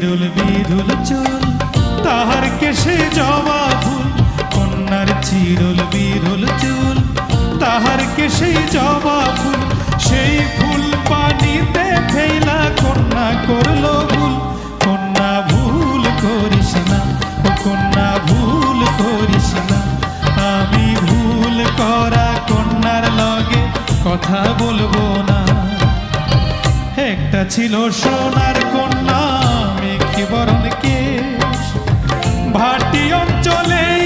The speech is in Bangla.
বিরুল বিধুল চুল, তাহার কেশে জবা ফুল, কন্যার চিরুল বিরুল চুল, তাহার কেশে জবা ফুল, সেই ফুল পানিতে ফেলা কন্যা করল ভুল। কন্যা ভুল করিস না, ও কন্যা ভুল করিস না। আমি ভুল করা কন্যার লগে কথা বলব না। একটা ছিল সোনার কন্যা ভাটি অঞ্চলে